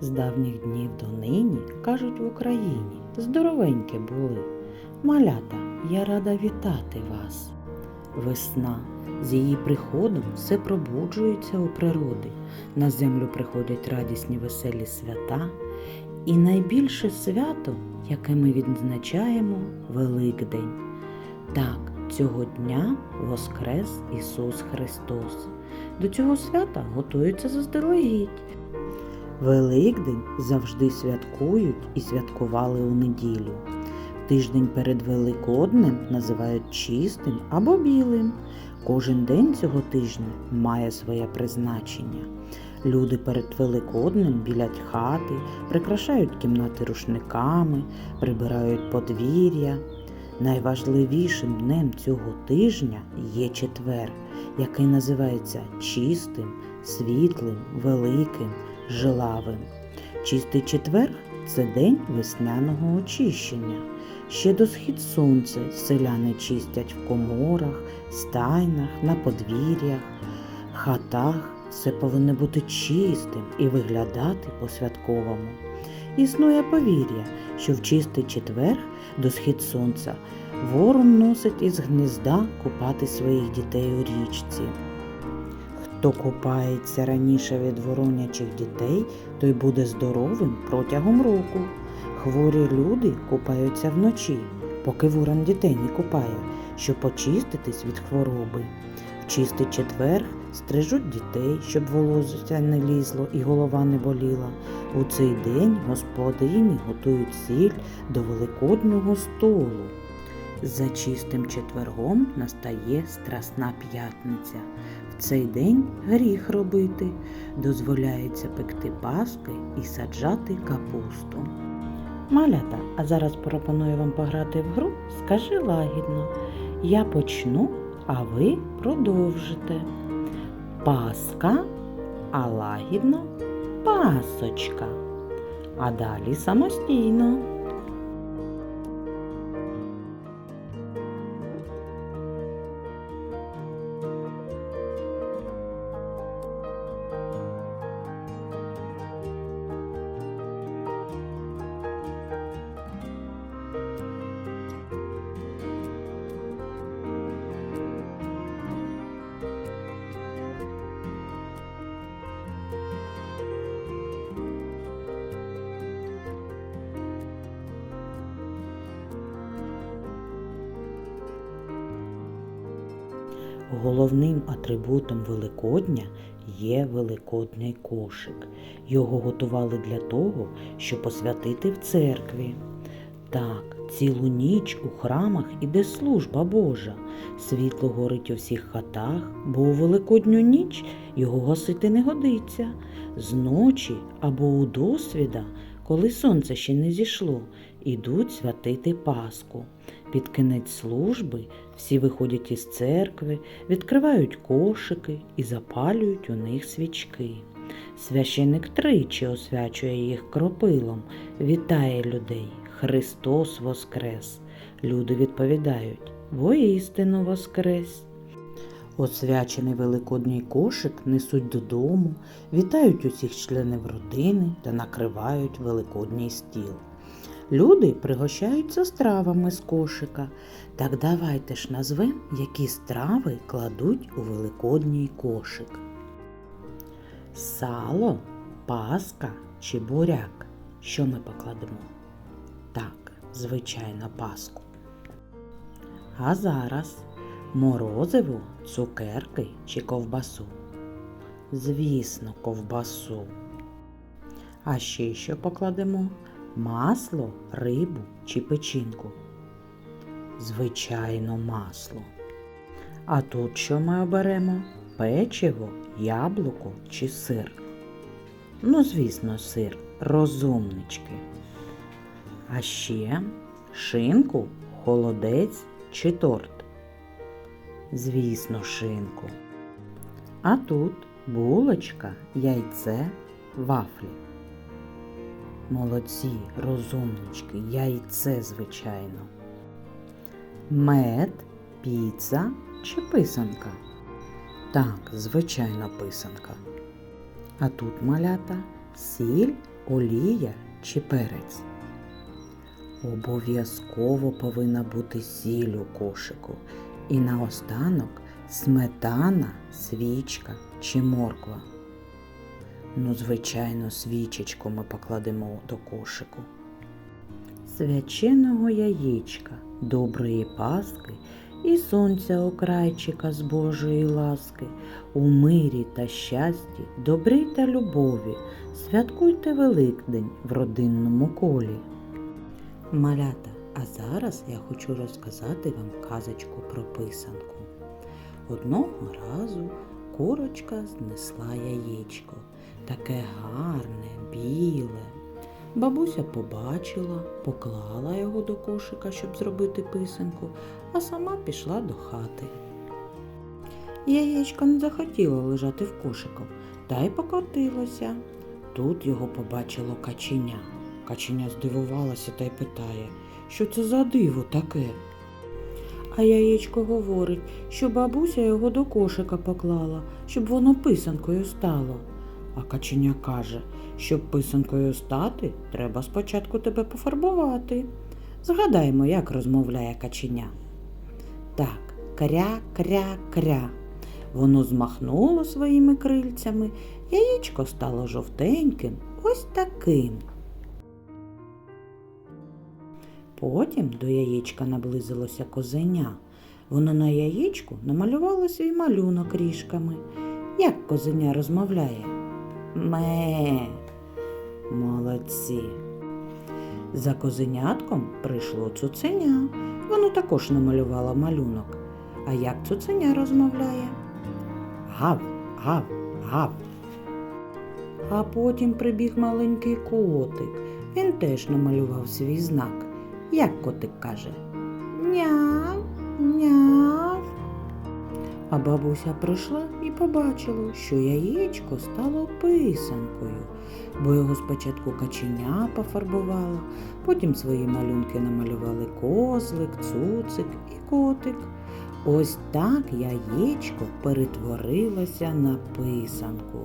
З давніх днів до нині, кажуть в Україні, здоровенькі були. Малята, я рада вітати вас. Весна. З її приходом все пробуджується у природі. На землю приходять радісні веселі свята. І найбільше свято, яке ми відзначаємо Великдень. Так, цього дня воскрес Ісус Христос. До цього свята готуються заздалегідь. Великдень завжди святкують і святкували у неділю. Тиждень перед Великоднем називають чистим або білим. Кожен день цього тижня має своє призначення. Люди перед Великоднем білять хати, прикрашають кімнати рушниками, прибирають подвір'я. Найважливішим днем цього тижня є четвер, який називається чистим, світлим, великим, жилавим. Чистий четвер це день весняного очищення. Ще до схід сонця селяни чистять в коморах, стайнах, на подвір'ях, хатах. Все повинно бути чистим і виглядати по-святковому. Існує повір'я, що в чистий четвер до схід сонця ворон носить із гнізда купати своїх дітей у річці. Хто купається раніше від воронячих дітей, той буде здоровим протягом року. Хворі люди купаються вночі, поки ворон дітей не купає, щоб очиститись від хвороби. В чистий четвер стрижуть дітей, щоб волосся не лізло і голова не боліла. У цей день господині готують сіль до великоднього столу. За чистим четвергом настає Страсна п'ятниця. Цей день гріх робити, дозволяється пекти паски і саджати капусту. Малята, а зараз пропоную вам пограти в гру Скажи лагідно. Я почну, а ви продовжите. Паска, а лагідно пасочка. А далі самостійно. Головним атрибутом Великодня є великодний кошик. Його готували для того, щоб посвятити в церкві. Так, цілу ніч у храмах іде служба Божа. Світло горить у всіх хатах, бо у Великодню ніч його гасити не годиться. Зночі або у досвіда, коли сонце ще не зійшло, ідуть святити Пасху. Під кінець служби всі виходять із церкви, відкривають кошики і запалюють у них свічки. Священик тричі освячує їх кропилом, вітає людей. Христос Воскрес. Люди відповідають воістину Воскрес. Освячений великодній кошик несуть додому, вітають усіх членів родини та накривають великодній стіл. Люди пригощаються стравами з кошика. Так давайте ж назвемо, які страви кладуть у великодній кошик. Сало, паска чи буряк. Що ми покладемо? Так, звичайно, паску. А зараз морозиво, цукерки чи ковбасу. Звісно, ковбасу. А ще що покладемо? Масло, рибу чи печінку? Звичайно, масло. А тут що ми оберемо? Печиво, яблуко чи сир? Ну, звісно, сир, розумнички. А ще шинку, холодець чи торт? Звісно, шинку. А тут булочка, яйце, вафлі. Молодці, розумнички, яйце, звичайно. Мед, піца чи писанка? Так, звичайно, писанка. А тут малята сіль, олія чи перець? Обов'язково повинна бути сіль у кошику. І наостанок сметана, свічка чи морква. Ну, звичайно, свічечку ми покладемо до кошику. Свяченого яєчка, доброї паски і сонця окрайчика з Божої ласки, у мирі та щасті, добрі та любові, святкуйте Великдень в родинному колі. Малята, а зараз я хочу розказати вам казочку про писанку. Одного разу курочка знесла яєчко, таке гарне, біле. Бабуся побачила, поклала його до кошика, щоб зробити писанку, а сама пішла до хати. Яєчко не захотіло лежати в кошику, та й покотилося. Тут його побачило каченя. Каченя здивувалася та й питає, що це за диво таке. А яєчко говорить, що бабуся його до кошика поклала, щоб воно писанкою стало. А каченя каже, щоб писанкою стати, треба спочатку тебе пофарбувати. Згадаймо, як розмовляє каченя. Так, кря, кря, кря. Воно змахнуло своїми крильцями, яєчко стало жовтеньким, ось таким. Потім до яєчка наблизилося козеня. Воно на яєчку намалювало свій малюнок ріжками. Як козеня розмовляє? Ме. Молодці. За козенятком прийшло цуценя. Воно також намалювало малюнок. А як цуценя розмовляє? Гав, гав, гав. А потім прибіг маленький котик. Він теж намалював свій знак. Як котик каже? Няв, няв. А бабуся прийшла і побачила, що яєчко стало писанкою, бо його спочатку каченя пофарбувала, потім свої малюнки намалювали козлик, цуцик і котик. Ось так яєчко перетворилося на писанку.